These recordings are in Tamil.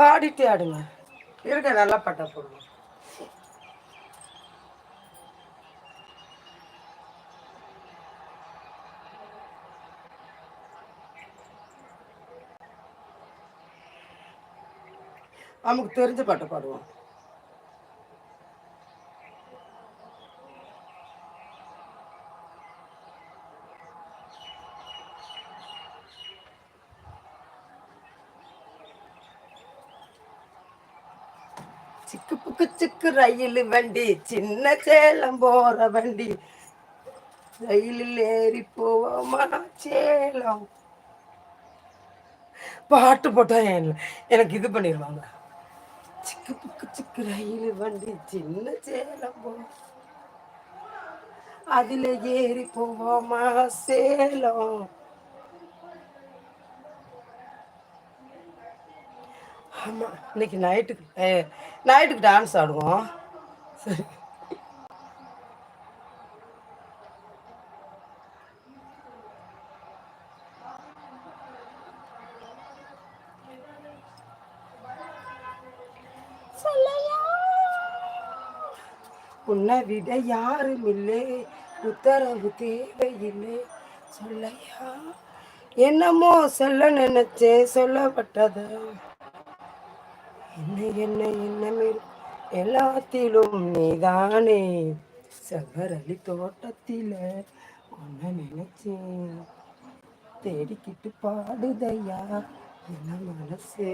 பாடிட்டு ஆடுங்க. இருக்க நல்லா பாட்டா போடுங்க. நமக்கு தெரிஞ்ச பாட்டை பாடுவோம். சிக்கு புக்கு சிக்கு ரயில் வண்டி சின்ன சேலம் போற வண்டி. ரயிலில் ஏறி போவோமா சேலம்? பாட்டு போட்டா எனக்கு இது பண்ணிடுவாங்க. சிக்கு புக்கு சிக்கு ரயில் வண்டி சின்ன சேலம் போ. அதுல ஏறி போவோமா சேலம்? ஆமாம் இன்னைக்கு நைட்டுக்கு நைட்டுக்கு டான்ஸ் ஆடுவோம். சரி உன்னை விட யாரும் இல்லை உத்தரவு தேவையில்லை. சொல்லையா? என்னமோ சொல்ல நினைச்சே சொல்லப்பட்டதா. என்ன என்ன என்ன எல்லாத்திலும் நீதானே. சகரளி தோட்டத்தில உன்ன நினைச்சேன். தேடிக்கிட்டு பாடுதையா என்ன மனசே?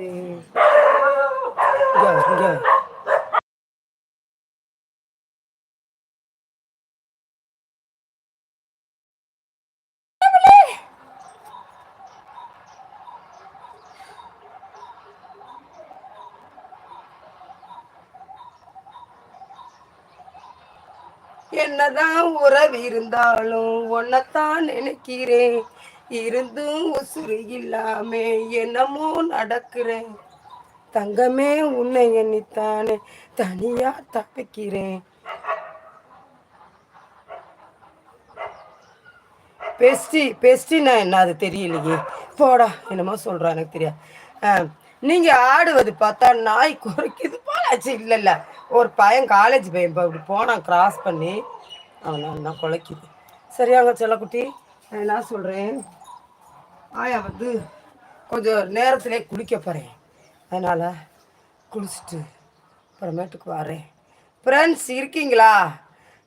என்னதான் உறவு இருந்தாலும் ஒன்னத்தான் நினைக்கிறேன். இருந்தும் உசுறு இல்லாம என்னமோ நடக்கிறேன். தங்கமே உன்னை எண்ணித்தானே தனியா தப்பிக்கிறேன். பெஸ்டி பெஸ்டினா என்ன? அது தெரியலையே. போடா என்னமோ சொல்கிறா எனக்கு தெரியாது. நீங்கள் ஆடுவது பார்த்தா நாய் குறைக்குது போலாச்சு. இல்லை இல்லை. ஒரு பையன் காலேஜ் பையன் இப்போ இப்படி போனான் கிராஸ் பண்ணி அவன் நான் குலைக்குது. சரியாங்க செல்லக்குட்டி நான் என்ன சொல்கிறேன் ஆயா வந்து கொஞ்சம் நேரத்திலே குளிக்க போகிறேன் அதனால் குளிச்சுட்டு அப்புறமேட்டுக்கு வரேன். ஃப்ரெண்ட்ஸ் இருக்கீங்களா?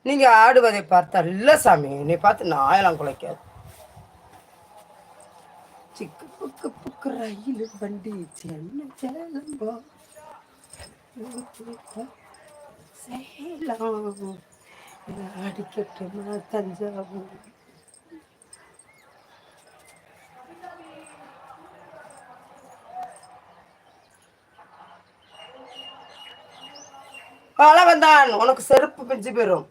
நீங்கள் ஆடுவதை பார்த்தா இல்லை சாமி என்னை பார்த்து நாயெல்லாம் குலைக்காது. சிக்கு புக்கு புக்கு ரயில் வண்டி சென்னை சேலம்போ. சேலம். அடிக்கட்டுமா தஞ்சாவூர். வந்தான் உனக்கு செருப்பு பிஞ்சு போயிடும்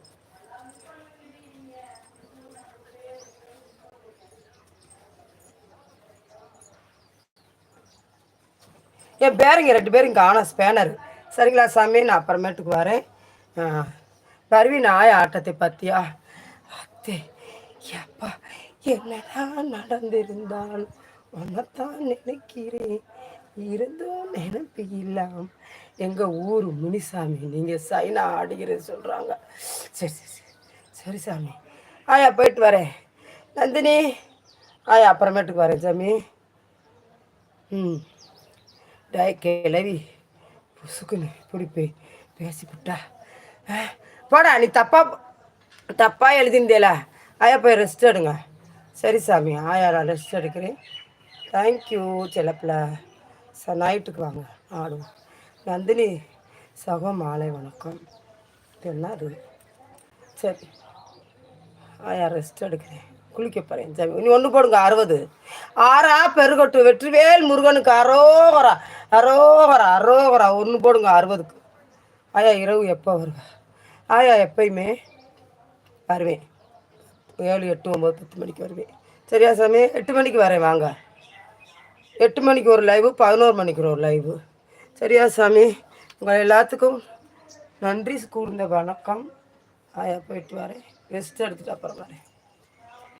என் பேருங்க ரெண்டு பேரும் காணும் ஸ்பேனர் சரிங்களா சாமி? நான் அப்புறமேட்டுக்கு வரேன். பருவி நாய ஆட்டத்தை பத்தியா? அத்தே எப்பா என்னடா நடந்திருந்தால் உன்னைத்தான் நினைக்கிறேன். இருந்தும் நினைப்பு இல்லாம் எங்கள் ஊர் முனிசாமி நீங்கள் சைனா ஆடுகிறது சொல்கிறாங்க சரி சரி சரி. சரி சாமி. ஆயா போயிட்டு வரேன். நந்தினி ஆயா அப்புறமேட்டுக்கு வரேன் சாமி. ம். டே கிளவி புசுக்குன்னு இப்படி போய் பேசிவிட்டா போடா நீ தப்பா தப்பாக எழுதியிருந்தேல. ஆயா போய் ரெஸ்ட் எடுங்க. சரி சாமி ஆயா ரெஸ்ட் எடுக்கிறேன். தேங்க்யூ செல்லப்பில் ச நைட்டுக்கு வாங்க ஆடுவோம். நந்தினி சக மாலை வணக்கம். என்ன அது. சரி. ஆயா ரெஸ்ட் எடுக்கிறேன். குளிக்க போகிறேன் சாமி. நீ ஒன்று போடுங்க அறுபது. ஆறா பெருகொட்டு வெற்றிவேல் முருகனுக்கு அரோகரா அரோகரா அரோகரா. ஒன்று போடுங்க அறுபதுக்கு. ஆயா இரவு எப்போ வருவேன் ஆயா எப்பயுமே வருவேன். ஏழு எட்டு ஒம்பது பத்து மணிக்கு வருவேன். சரியா சாமி? எட்டு மணிக்கு வரேன் வாங்க. எட்டு மணிக்கு ஒரு லைவு பதினோரு மணிக்கு ஒரு லைவு சரியா சாமி? உங்கள் எல்லாத்துக்கும் நன்றி கூர்ந்த வணக்கம். ஆயா போயிட்டு வரேன். ரெஸ்ட் எடுத்துகிட்டு அப்புறம் வரேன்.